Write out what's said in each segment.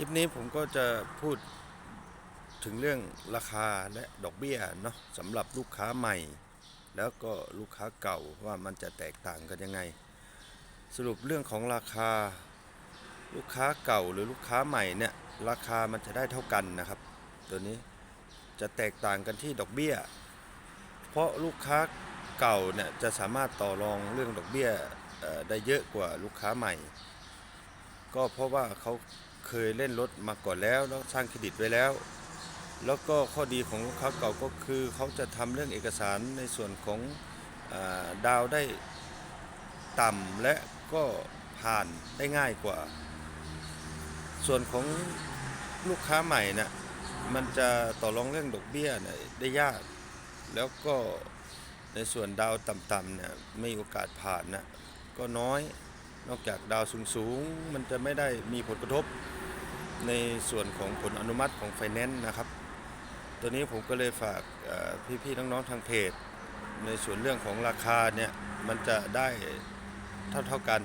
ลิปนี้ผมก็จะพูดถึงเรื่องราคาและดอกเบี้ยเนาะสำหรับลูกค้าใหม่ แล้วก็ลูกค้าเก่าว่ามันจะแตกต่างกันยังไง สรุปเรื่องของราคา ลูกค้าเก่าหรือลูกค้าใหม่เนี่ยราคามันจะได้เท่ากันนะครับ ตัวนี้จะแตกต่างกันที่ดอกเบี้ย เพราะลูกค้าเก่าเนี่ยจะสามารถต่อรองเรื่องดอกเบี้ยได้เยอะกว่าลูกค้าใหม่ ก็เพราะว่าเขา เคยเล่นรถมาก่อนแล้วแล้วสร้างเครดิตไว้แล้ว แล้วก็ข้อดีของลูกค้าเก่าก็คือเขาจะทำเรื่องเอกสารในส่วนของอดาวได้ต่ำและก็ผ่านได้ง่ายกว่า ส่วนของลูกค้าใหม่นะ่ะมันจะต่อรองเรื่องดอกเบี้ยน่ะได้ยาก แล้วก็ในส่วนดาวต่ำๆเนี่ยไม่โอกาสผ่านนะก็น้อยนอกจากดาวสูงๆ มันจะไม่ได้มีผลกระทบ ในส่วนของผลอนุมัติของไฟแนนซ์นะครับ ตัวนี้ผมก็เลยฝากพี่ๆน้องๆทางเพจ ในส่วนเรื่องของราคาเนี่ยมันจะได้เท่าๆกัน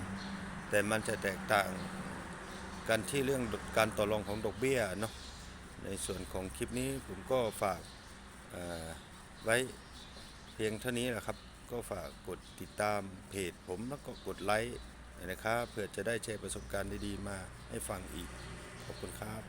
แต่มันจะแตกต่างกันที่เรื่องการต่อรองของดอกเบี้ยเนาะในส่วนของคลิปนี้ผมก็ฝากไว้เพียงเท่านี้แหละครับ ก็ฝากกดติดตามเพจผมแล้วก็กดไลค์นะครับเพื่อจะได้แชร์ประสบการณ์ดีๆมาให้ฟังอีก ขอบคุณครับ